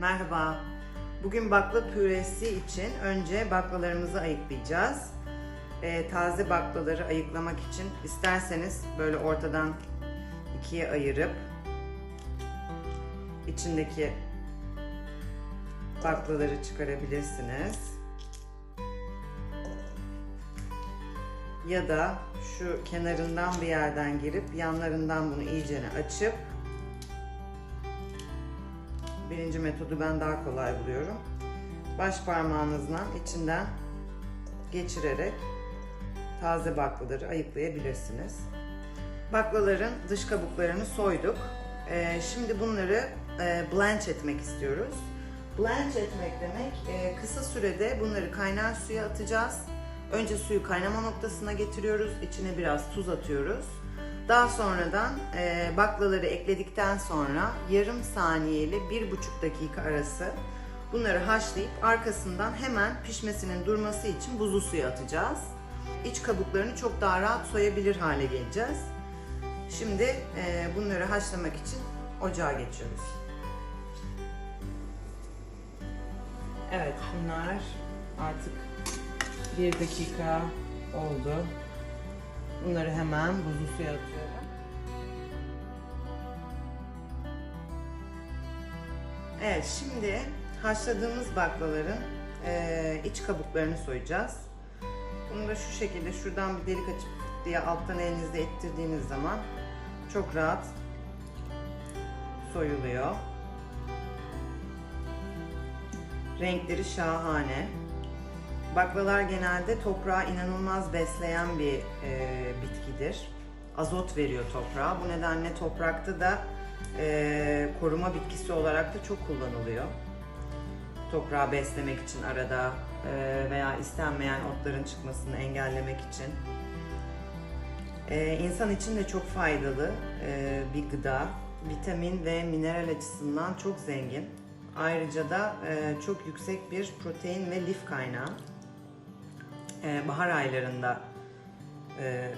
Merhaba. Bugün bakla püresi için önce baklalarımızı ayıklayacağız. Ee, taze baklaları ayıklamak için isterseniz böyle ortadan ikiye ayırıp içindeki baklaları çıkarabilirsiniz. Ya da şu kenarından bir yerden girip yanlarından bunu iyicene açıp Birinci metodu ben daha kolay buluyorum. Baş parmağınızla içinden geçirerek taze baklaları ayıklayabilirsiniz. Baklaların dış kabuklarını soyduk. Ee, şimdi bunları e, blanch etmek istiyoruz. Blanch etmek demek e, kısa sürede bunları kaynar suya atacağız. Önce suyu kaynama noktasına getiriyoruz. İçine biraz tuz atıyoruz. Daha sonradan e, baklaları ekledikten sonra yarım saniyeli bir buçuk dakika arası bunları haşlayıp arkasından hemen pişmesinin durması için buzlu suya atacağız. İç kabuklarını çok daha rahat soyabilir hale geleceğiz. Şimdi e, bunları haşlamak için ocağa geçiyoruz. Evet bunlar artık bir dakika oldu. Bunları hemen buzlu suya atıyorum. Evet şimdi haşladığımız baklaların e, iç kabuklarını soyacağız. Bunu da şu şekilde şuradan bir delik açıp diye alttan elinizle ittirdiğiniz zaman çok rahat soyuluyor. Renkleri şahane. Baklalar genelde toprağı inanılmaz besleyen bir e, bitkidir. Azot veriyor toprağa. Bu nedenle toprakta da e, koruma bitkisi olarak da çok kullanılıyor. Toprağı beslemek için arada e, veya istenmeyen otların çıkmasını engellemek için. E, insan için de çok faydalı e, bir gıda. Vitamin ve mineral açısından çok zengin. Ayrıca da e, çok yüksek bir protein ve lif kaynağı e, bahar aylarında e,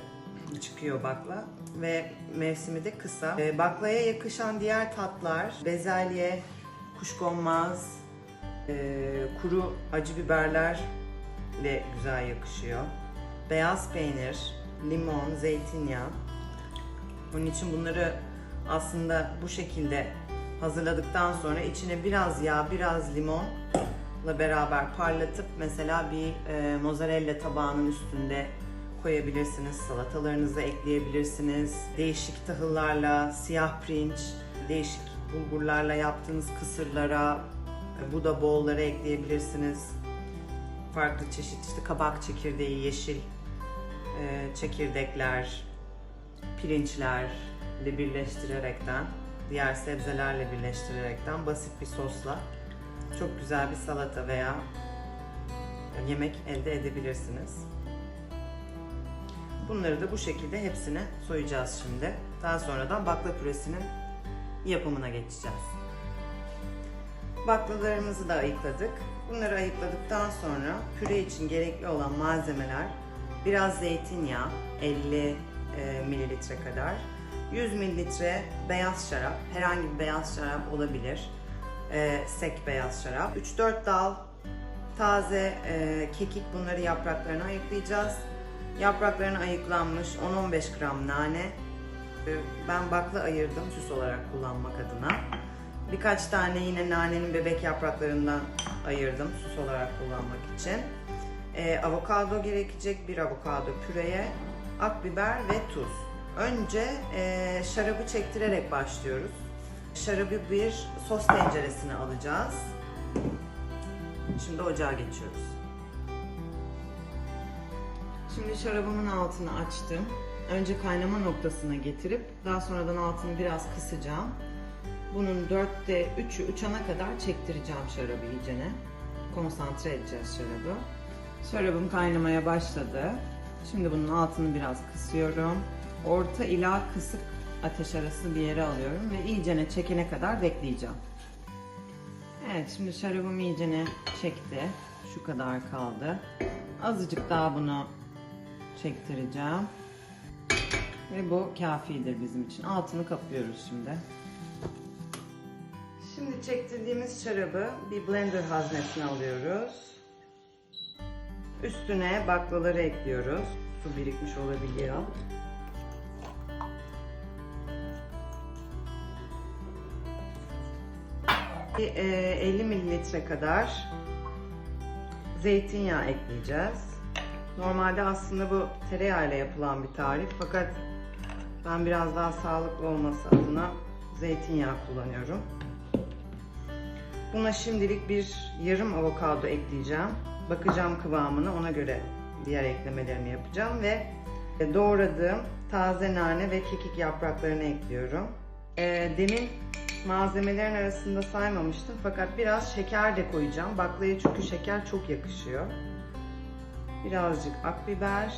çıkıyor bakla ve mevsimi de kısa. Baklaya yakışan diğer tatlar bezelye, kuşkonmaz, e, kuru acı biberlerle güzel yakışıyor. Beyaz peynir, limon, zeytinyağı. Bunun için bunları aslında bu şekilde hazırladıktan sonra içine biraz yağ, biraz limon ile beraber parlatıp mesela bir e, mozzarella tabağının üstünde koyabilirsiniz. Salatalarınızı ekleyebilirsiniz. Değişik tahıllarla, siyah pirinç, değişik bulgurlarla yaptığınız kısırlara, e, buda bollara ekleyebilirsiniz. Farklı çeşit işte kabak çekirdeği, yeşil e, çekirdekler, pirinçlerle birleştirerekten, diğer sebzelerle birleştirerekten basit bir sosla çok güzel bir salata veya yemek elde edebilirsiniz. Bunları da bu şekilde hepsini soyacağız şimdi. Daha sonradan bakla püresinin yapımına geçeceğiz. Baklalarımızı da ayıkladık. Bunları ayıkladıktan sonra püre için gerekli olan malzemeler biraz zeytinyağı 50 e, mililitre kadar, 100 mililitre beyaz şarap, herhangi bir beyaz şarap olabilir e, sek beyaz şarap. 3-4 dal taze e, kekik bunları yapraklarına ayıklayacağız. Yapraklarına ayıklanmış 10-15 gram nane. Ben bakla ayırdım süs olarak kullanmak adına. Birkaç tane yine nanenin bebek yapraklarından ayırdım süs olarak kullanmak için. E, avokado gerekecek bir avokado püreye, akbiber ve tuz. Önce e, şarabı çektirerek başlıyoruz. Şarabı bir sos tenceresine alacağız. Şimdi ocağa geçiyoruz. Şimdi şarabımın altını açtım. Önce kaynama noktasına getirip daha sonradan altını biraz kısacağım. Bunun dörtte üçü uçana kadar çektireceğim şarabı iyicene. Konsantre edeceğiz şarabı. Şarabım kaynamaya başladı. Şimdi bunun altını biraz kısıyorum. Orta ila kısık ateş arası bir yere alıyorum ve iyicene çekene kadar bekleyeceğim. Evet şimdi şarabım iyicene çekti. Şu kadar kaldı. Azıcık daha bunu çektireceğim. Ve bu kafidir bizim için. Altını kapıyoruz şimdi. Şimdi çektirdiğimiz şarabı bir blender haznesine alıyoruz. Üstüne baklaları ekliyoruz. Su birikmiş olabiliyor. Bir, e, 50 mililitre kadar zeytinyağı ekleyeceğiz. Normalde aslında bu tereyağıyla yapılan bir tarif fakat ben biraz daha sağlıklı olması adına zeytinyağı kullanıyorum. Buna şimdilik bir yarım avokado ekleyeceğim. Bakacağım kıvamına ona göre diğer eklemelerimi yapacağım ve doğradığım taze nane ve kekik yapraklarını ekliyorum. Ee, demin malzemelerin arasında saymamıştım fakat biraz şeker de koyacağım. Baklaya çünkü şeker çok yakışıyor. Birazcık akbiber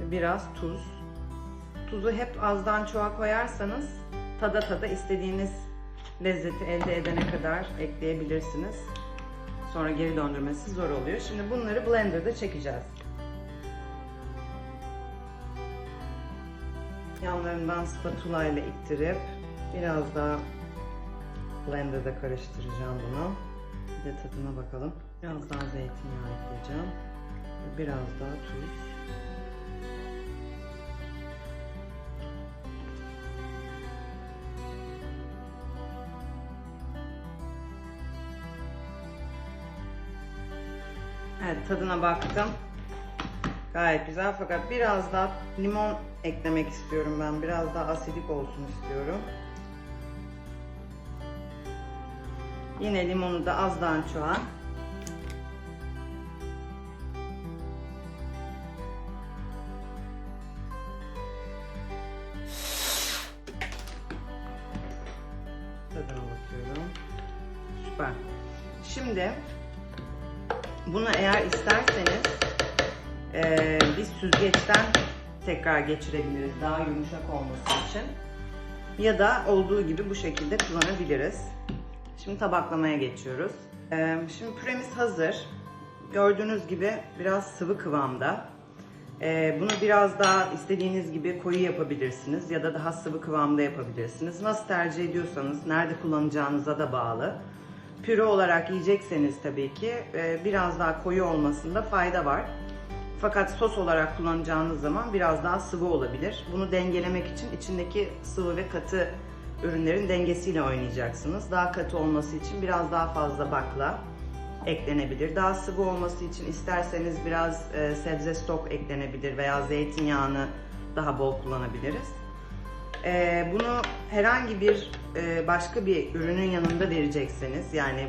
ve biraz tuz. Tuzu hep azdan çoğa koyarsanız tada tada istediğiniz lezzeti elde edene kadar ekleyebilirsiniz. Sonra geri döndürmesi zor oluyor. Şimdi bunları blenderda çekeceğiz. Yanlarından spatula ile ittirip biraz daha blenderda karıştıracağım bunu. Bir de tadına bakalım. Biraz daha zeytinyağı ekleyeceğim. Biraz daha tuz. Evet tadına baktım. Gayet güzel fakat biraz daha limon eklemek istiyorum ben. Biraz daha asidik olsun istiyorum. Yine limonu da çoğa. Tadına bunu eğer isterseniz e, bir süzgeçten tekrar geçirebiliriz daha yumuşak olması için. Ya da olduğu gibi bu şekilde kullanabiliriz. Şimdi tabaklamaya geçiyoruz. E, şimdi püremiz hazır. Gördüğünüz gibi biraz sıvı kıvamda. E, bunu biraz daha istediğiniz gibi koyu yapabilirsiniz ya da daha sıvı kıvamda yapabilirsiniz. Nasıl tercih ediyorsanız, nerede kullanacağınıza da bağlı. Püre olarak yiyecekseniz tabii ki e, biraz daha koyu olmasında fayda var. Fakat sos olarak kullanacağınız zaman biraz daha sıvı olabilir. Bunu dengelemek için içindeki sıvı ve katı ürünlerin dengesiyle oynayacaksınız. Daha katı olması için biraz daha fazla bakla eklenebilir. Daha sıvı olması için isterseniz biraz e, sebze stok eklenebilir veya zeytinyağını daha bol kullanabiliriz. E, bunu herhangi bir e, başka bir ürünün yanında verecekseniz yani e,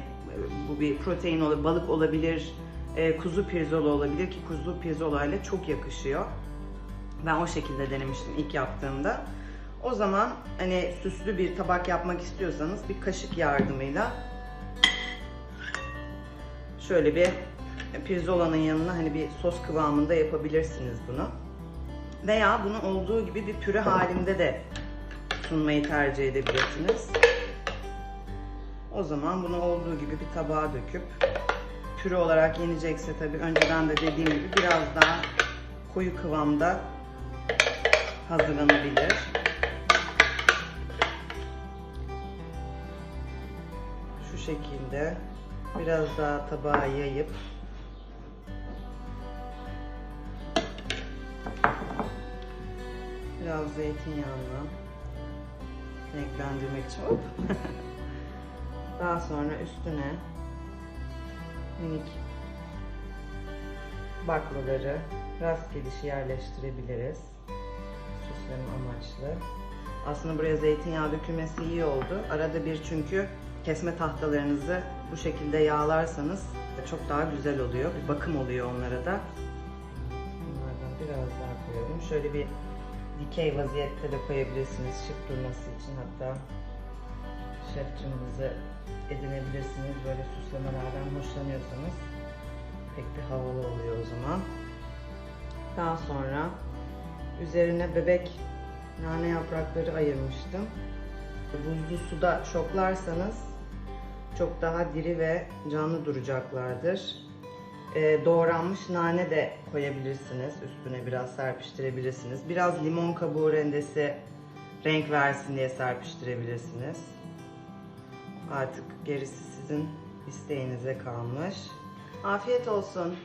bu bir protein olabilir, balık olabilir, e, kuzu pirzola olabilir ki kuzu pirzola ile çok yakışıyor. Ben o şekilde denemiştim ilk yaptığımda. O zaman hani süslü bir tabak yapmak istiyorsanız bir kaşık yardımıyla şöyle bir pirzolanın yanına hani bir sos kıvamında yapabilirsiniz bunu. Veya bunu olduğu gibi bir püre halinde de sunmayı tercih edebilirsiniz. O zaman bunu olduğu gibi bir tabağa döküp püre olarak yenecekse tabii önceden de dediğim gibi biraz daha koyu kıvamda hazırlanabilir. Şu şekilde biraz daha tabağa yayıp biraz zeytinyağına renklendirmek için daha sonra üstüne minik baklaları rastgelişi yerleştirebiliriz. Süsleme amaçlı. Aslında buraya zeytinyağı dökülmesi iyi oldu. Arada bir çünkü kesme tahtalarınızı bu şekilde yağlarsanız çok daha güzel oluyor. Bir bakım oluyor onlara da. Bunlardan biraz daha koyalım. Şöyle bir dikey vaziyette de koyabilirsiniz şık durması için. Hatta şefçinizi edinebilirsiniz. Böyle süslemelerden hoşlanıyorsanız pek bir havalı oluyor o zaman. Daha sonra üzerine bebek nane yaprakları ayırmıştım. Buzlu suda şoklarsanız çok daha diri ve canlı duracaklardır. E, doğranmış nane de koyabilirsiniz. Üstüne biraz serpiştirebilirsiniz. Biraz limon kabuğu rendesi renk versin diye serpiştirebilirsiniz. Artık gerisi sizin isteğinize kalmış. Afiyet olsun.